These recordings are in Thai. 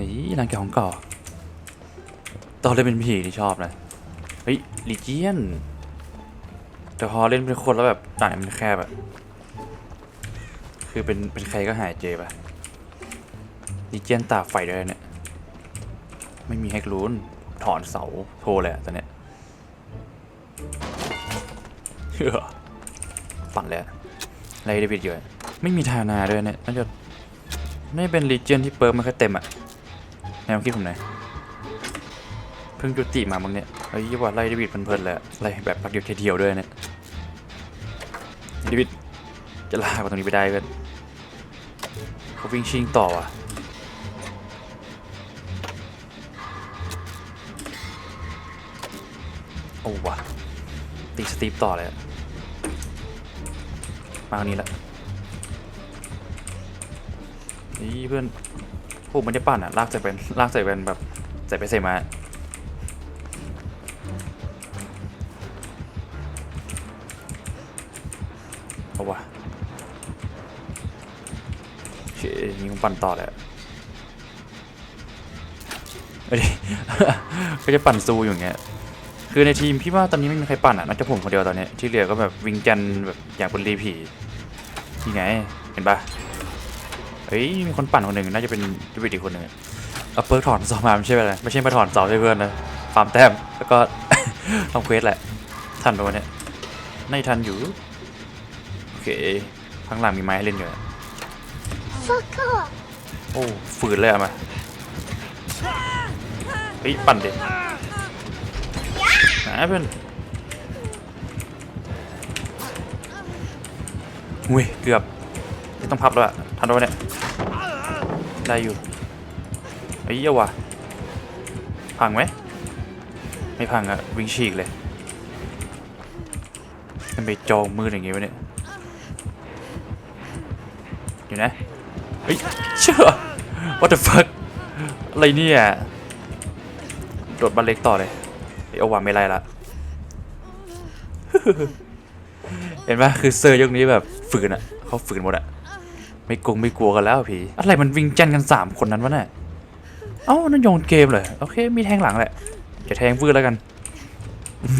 ฮ้ยนางแกของเก่า ตอนเล่นเป็นผีที่ชอบนะเฮ้ยลิเจียน แต่พอเล่นเป็นคนแล้วแบบต่างมันแคบอะคือเป็นเป็นใครก็หายเจปะลิเจียนตากไฟด้วยเนี่ย ไม่มีแฮกรูนถอนเสาโทรเลยอะตอนเนี้ยเฮ้อปั่นเลยอะไรเดวิดเยอะไม่มีทานาด้วยเนี่ยน่าจะไม่เป็นลีเจียนที่เปิร์มมันแค่อยเต็มอะ แนวคิดผมไหนอยเพิ่งจุติมาบางเนี่ยเฮ้ยว่าไล่เดวิดเพลินๆเลยอะไล่แบบพักเดียวเดียวด้วยเนี่ยเดวิดจะลากมาตรงนี้ไปได้เพื่อนเขาวิ่งชิงต่อว่ะโอ้วะตีสตีฟต่อเลยมาทางนี้ละนี่เพื่อน พวกมันได้ปั่นอะลากใส่เป็นลากใส่เป็นแบบใส่ไปใส่มาเอาวะเชี่ยยิงปั่นต่อเลยอะเอ้ยก็จะปั่นซูอยู่างเงี้ยคือในทีมพี่ว่าตอนนี้ไม่มีใครปั่นอะนอกจากผมคนเดียวตอนเนี้ยที่เหลือก็แบบวิงจันแบบอย่ากเป็นรีผีนี่ไงเห็นปะ เฮ้ยมีคนปั่นคนหนึ่งน่าจะเป็นจูบิดอีกคนหนึ่งเอาเปิร์กถอนเสามาไม่ใช่อะไรไม่ใช่มาถอนเสาให้เพื่อนนะฟาร์มแต้มแล้วก็ทำเควสแหละทันปะวะเนี่ยไม่ทันอยู่โอเคข้างหลังมีไม้ให้เล่นอยู่โอ้ฝืนเลยอะมาเฮ้ยปั่นดินะเพื่อนอุ้ยเกือบต้องพับแล้วอะ ทันด้วยเนี่ย ได้อยู่เฮ้ยเอาว่ะ พังไหม ไม่พังอะวิ่งฉีกเลยมันไปจองมืออย่างงี้วะเนี่ย อยู่นะ เฮ้ย เชื่อ what the fuck อะไรเนี่ยโดดบันเล็กต่อเลยเฮ้ยเอาว่าไม่ไรละ เห็นปะคือเซอร์ยกนี้แบบฝืนอะเขาฝืนหมดอะ ไม่กงไม่กลัวกันแล้วพี่อะไรมันวิ่งจันกันสามคนนั้นวะเนี่ยเอ้านั่นโยนเกมเลยโอเคมีแทงหลังแหละจะแทงวืดแล้วกันอื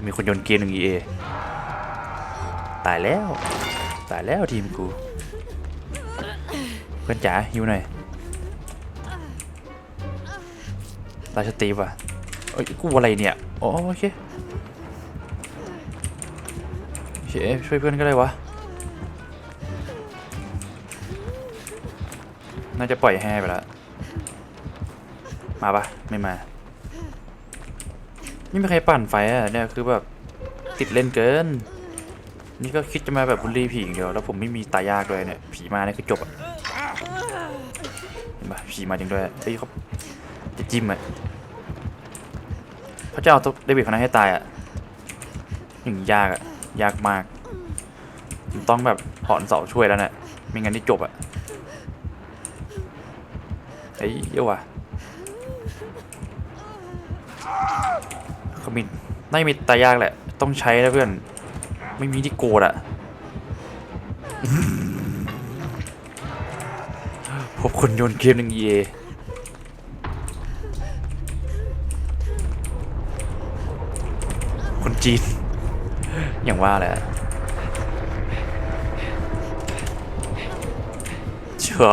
มมีคนโยนเกมหนึ่ง EA ตายแล้ว ตายแล้วทีมกูเพื่อนจ๋าหิวหน่อยราชตีฟอะเอ้ยกูอะไรเนี่ยอ๋อโอเคโอเคช่วยเพื่อนก็ได้วะ น่าจะปล่อยแห่ไปแล้ว มาปะไม่มาไม่มีใครปั่นไฟอะเนี่ยคือแบบติดเล่นเกิน นี่ก็คิดจะมาแบบบุลลี่ผีอย่างเดียว แล้วผมไม่มีตายากด้วยเนี่ย ผีมาเนี่ยคือจบอะเห็นปะผีมาจริงด้วยเฮ้ยเขาจะจิ้มอะเขาจะเอาตัวเดวิดคนนั้นให้ตายอะอย่างยากอะ ยากมาก ต้องแบบถอนเสาช่วยแล้วเนี่ยไม่งั้นที่จบอะ เฮ้เยอะว่ะขามีน่ามีตายากแหละ ต้องใช้แล้วเพื่อน ไม่มีที่โกดอะพบคนโยนเกมหนึ่ง EA คนจีน อย่างว่าแหละเชื่อ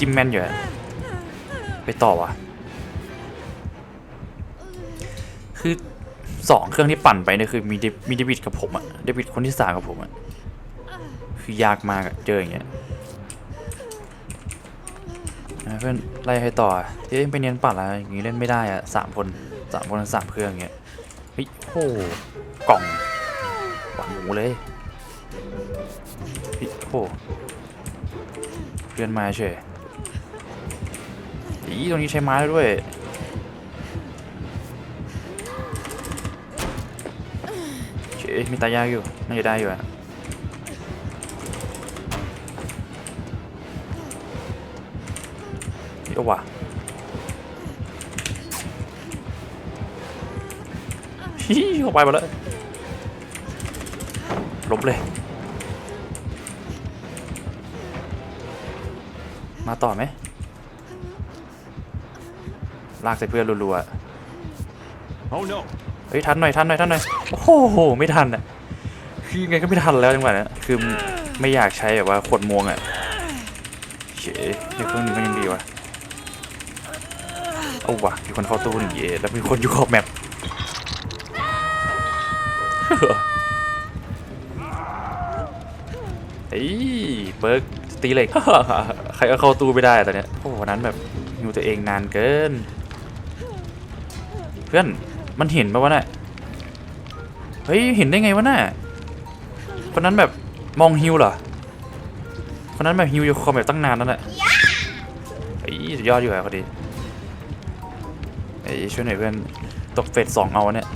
จิ้มแมนอยู่อะไปต่อวะคือสองเครื่องที่ปั่นไปเนี่ยคือมีเดมีเดวิดกับผมอะเดวิดคนที่สามกับผมอะคือยากมากอะเจออย่างเงี้ยเพื่อนไล่ให้ต่อเฮ้ยไปเนียนปัดอะไรอย่างงี้เล่นไม่ได้อะสามคนสามคนสามเครื่องอย่างเงี้ยเฮ้ยโอ้กล่องหวานหมูเลยเฮ้ยโอ้เพื่อนมาเฉย อีตรงนี้ใช้ไม้แล้วด้วยเฉยมีตายากอยู่ น่าจะได้อยู่อะเอาว่ะฮีเข้าไปหมดแล้วล้มเลย มาต่อไหม ลากใส่เพื่อนรัว Oh no. ๆเฮ้ยทันหน่อยทันหน่อยทันหน่อยโอ้โหไม่ทันอะคือยังไงก็ไม่ทันแล้วจังหวะเนี้ยคือไม่อยากใช้แบบว่าขวดมวงอะเฉยในเครื่องนี้ก็ยังดีวะเอาวะมีคนเข้าตู้หนึ่งเยแล้วมีคนอยู่ขอบแมปเฮ้ยเบิร์กตีเหล็กใครก็เข้าตู้ไม่ได้ตอนเนี้ยโอ้โหวันนั้นแบบอยู่ตัวเองนานเกิน เพื่อนมันเห็นปะวะน่ะเฮ้ยเห็นได้ไงวะน่ะคนนั้นแบบมองฮิวเหรอคนนั้นแบบฮิวอยู่คอมแบบตั้งนานนั่นแหละเฮ้ยสุดยอดอยู่อะคนดีเฮ้ยช่วยหน่อยเพื่อนตกเฟสสองเอาเนี่ย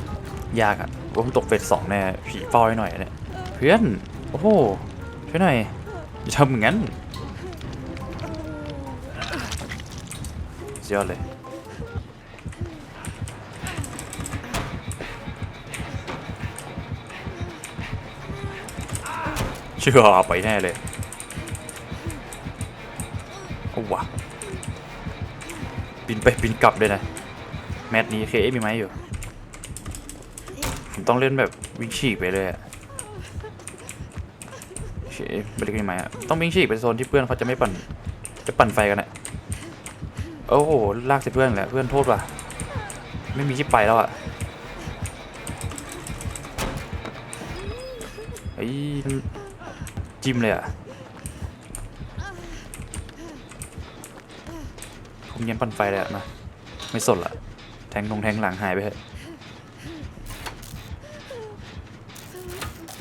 ยากอะว่าผมตกเฟสสองแน่ผีเฝ้าให้หน่อยเนี่ยเพื่อนโอ้โหช่วยหน่อยอย่าทำอย่างนั้นสุดยอดเลย เชื่อไปแน่เลยเอาวะบินไปบินกลับเลยนะ แมตช์นี้เคเอมีไหมอยู่ ผมต้องเล่นแบบวิ่งฉีกไปเลยอะเคไม่ได้มีไหมอะต้องวิ่งฉีกไปโซนที่เพื่อนเขาจะไม่ปั่น จะปั่นไฟกันอะโอ้โห ลากใส่เพื่อนแหละเพื่อนโทษว่ะ ไม่มีที่ไปแล้วอะไอ้ย จิ้มเลยอะผมเย็นปั่นไฟเลยอะมาไม่สนละแทงตรงแทงหลังหายไปเถอะ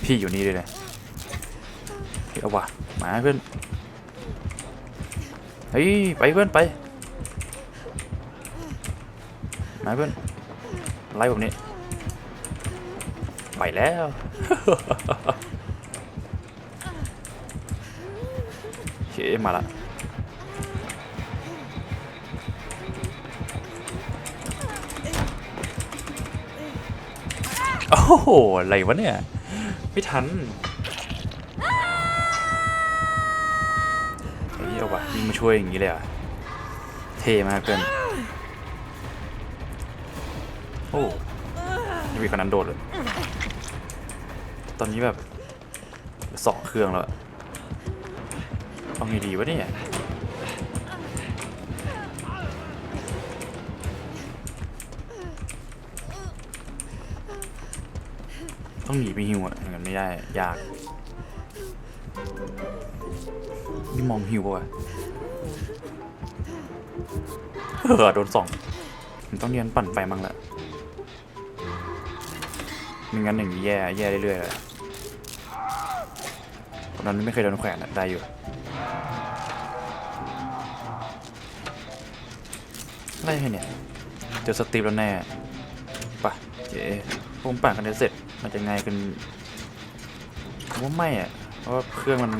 พี่อยู่นี่เลยนะเฮ้ยเอาวะมาเพื่อนเฮ้ยไปเพื่อนไปมาเพื่อนไล่ผมนี่ไปแล้ว โอเคมาละโอ้โห อะไรวะเนี่ย ไม่ทันเฮ้ยเอาวะยิงมาช่วยอย่างนี้เลยอะ เท่มากเพื่อนโอ้ยังมีคนนั้นโดดเลย ตอนนี้แบบสองเครื่องแล้ว ไงดีวะเนี่ยต้องหนีไปฮิวอะงั้นไม่ได้ยากนี่มองฮิวปะวะเออโดนสองผมต้องเรียนปั่นไฟมั่งละไม่งั้นอย่างนี้แย่แย่เรื่อยๆเลยตอนนั้นไม่เคยโดนแขวนอะได้อยู่ อะไรเนี่ยเจอสตีฟแล้วแน่ปะเจ๊ผมปั่นกันได้เสร็จมันจะไง่ายขึ้นผมว่าไม่อะเพราะเครื่องมัน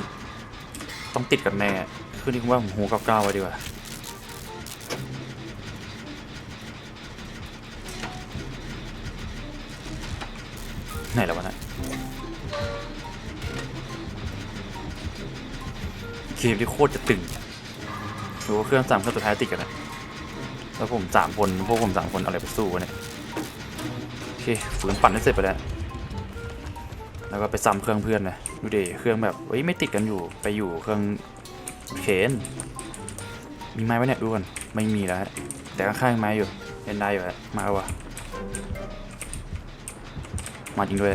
ต้องติดกันแน่คือนี่ผมว่าผมหูเก้าๆไว้ดีกว่าไหนแล้ววะเนะเกมที่โคตรจะตึงดูว่าเครื่องสามเครื่องสุดท้ายติดกันนะ แล้วผมสามคนพวกผมสามคนเอาอะไรไปสู้วะเนี่ยโอเคฝืนปั่นให้เสร็จไปแล้วแล้วก็ไปซ้ำเครื่องเพื่อนนะดูเดเครื่องแบบเฮ้ยไม่ติดกันอยู่ไปอยู่เครื่องเขนมีไม้ไหมเนี่ยดูกันไม่มีแล้วแต่ข้างๆไม้อยู่เล่นได้อยู่แล้วมาเอาวะมาจริงด้วย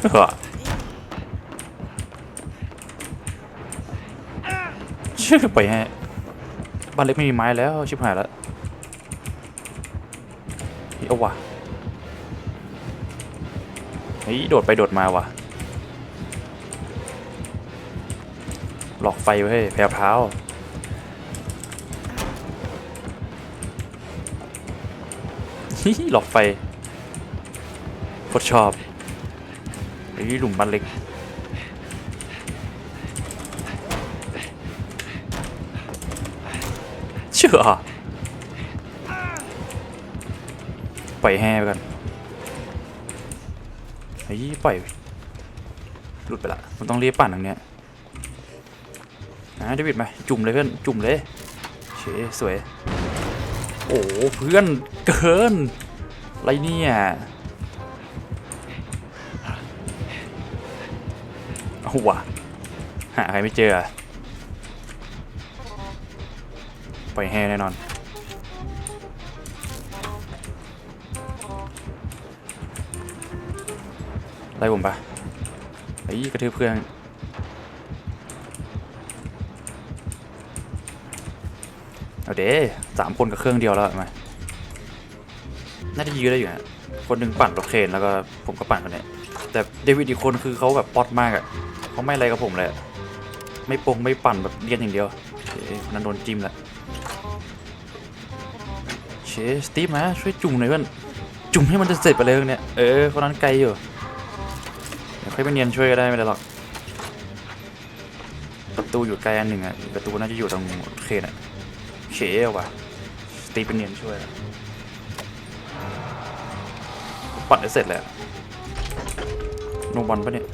เฮ้อ ชื่อไปฮะบ้านเล็กไม่มีไม้แล้วชิบหายแล้วเฮ้ยเอาวะเฮ้ยโดดไปโดดมาว่ะหลอกไฟไว้ให้แพรวพราวฮิหลอกไฟโคตรชอบเฮ้ยหลุมบ้านเล็ก ชื่อปล่อยแห่ไปก่อนเฮ้ยปล่อยหลุดไปละผมต้องรีบปั่นทางเนี้ยนะเดวิดมาจุ่มเลยเพื่อนจุ่มเลยเฉสวย โอ้เพื่อนเกินอะไรเนี่ยเอาวะหาใครไม่เจอ ปล่อยแห้แน่นอน ไล่ผมปะไอ้กระทืบเพื่อนเอาเด้สามคนกับเครื่องเดียวแล้วมาน่าจะยื้อได้อยู่นะคนหนึ่งปั่นรถเคนแล้วก็ผมก็ปั่นคนเนี้ยแต่เดวิดอีกคนคือเขาแบบป๊อตมากอะ่ะเขาไม่อะไรกับผมเลย ไม่ปงไม่ปั่นแบบเลียนอย่างเดียวนนั้นโดนจิ้มแล้ว เชสตีฟมาช่วยจุ่มหน่อยเพื่อนจุ่มให้มันจะเสร็จไปเลยเนี่ยเออคนนั้นไกลอยู่เดี๋ยวค่อยไปเนียนช่วยก็ได้ไม่ได้หรอกประตูอยู่ไกลอันหนึ่งอะ่ะประตูน่าจะอยู่ตรงเคนอะ่ะเชลว่ะสตีฟเป็นเนียนช่วยปั่นได้เสร็จแล้วโนบอลปะเนี่ย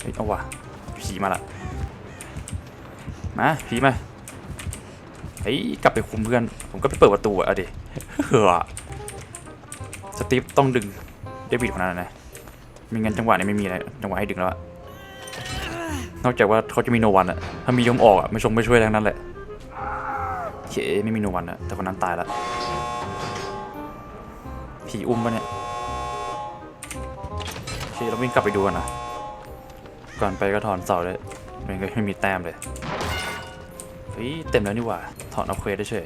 เฮ้ยเอาว่ะผีมาละมาผีมา ฮ้ยกลับไปคุมเพื่อน ผมก็ไปเปิดประตูอะเอาดิเฮ้อสตีฟต้องดึงเดวิดคนนั้นนะไม่งั้นจังหวะนี้ไม่มีอะไรจังหวะให้ดึงแล้วอะนอกจากว่าเขาจะมีโนวันอะถ้ามียมออกอะไม่ชงไม่ช่วยทั้งนั้นแหละเฮ้ไม่มีโนวันอะแต่คนนั้นตายล้วผีอุ้มปะเนี่ยโอเคเราวิ่งกลับไปดูกันนะก่อนไปก็ถอนเสาเลยมันก็ไม่มีแต้มเลย ฮ้ยเต็มแล้วนี่หว่า ถอนเอาเควสได้เฉย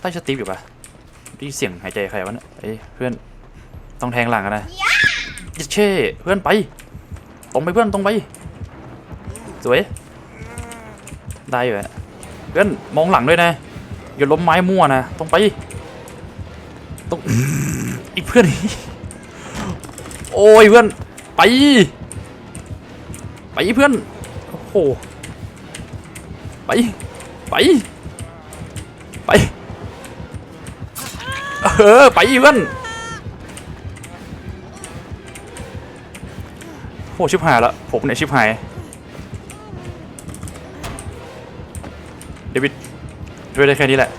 ใต้สตีฟอยู่ปะได้ยินเสียงหายใจใครวะเนี่ยเอ้ยเพื่อนต้องแทงหลังกันนะยิเช่เพื่อนไป ตรงไปเพื่อนตรงไป สวย ได้อยู่อะเพื่อนมองหลังด้วยนะ อย่าล้มไม้มั่วนะ ตรงไปต้องอีกเพื่อนโอ้ยเพื่อนไป ไปเพื่อน โอ้โห ไป ไป ไป เออ ไปเพื่อนโหชิบหายละผมเนี่ยชิบหาย เดวิดช่วยได้แค่นี้แหละ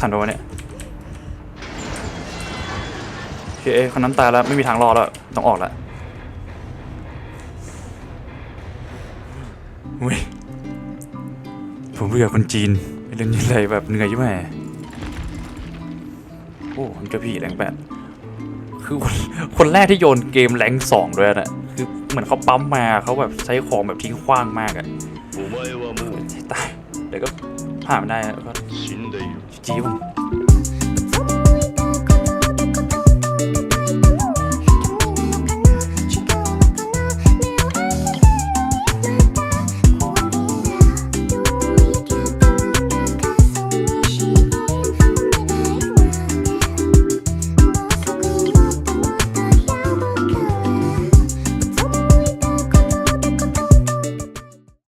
ทันปะวะเนี่ยโอเคคนนั้นตายแล้ว ไม่มีทางรอดแล้ว ต้องออกแล้ว เว้ยผมเบื่อคนจีนเล่นยังไงแบบเหนื่อยใช่ไหมโอ้มันกระพี่แรงแปดคือคนคนแรกที่โยนเกมแรงสองด้วยนะคือเหมือนเขาปั๊มมาเขาแบบใช้ของแบบทิ้งขว้างมากอะใช่ตายเดี๋ยวก็ผ่านได้แล้วก็จีบผม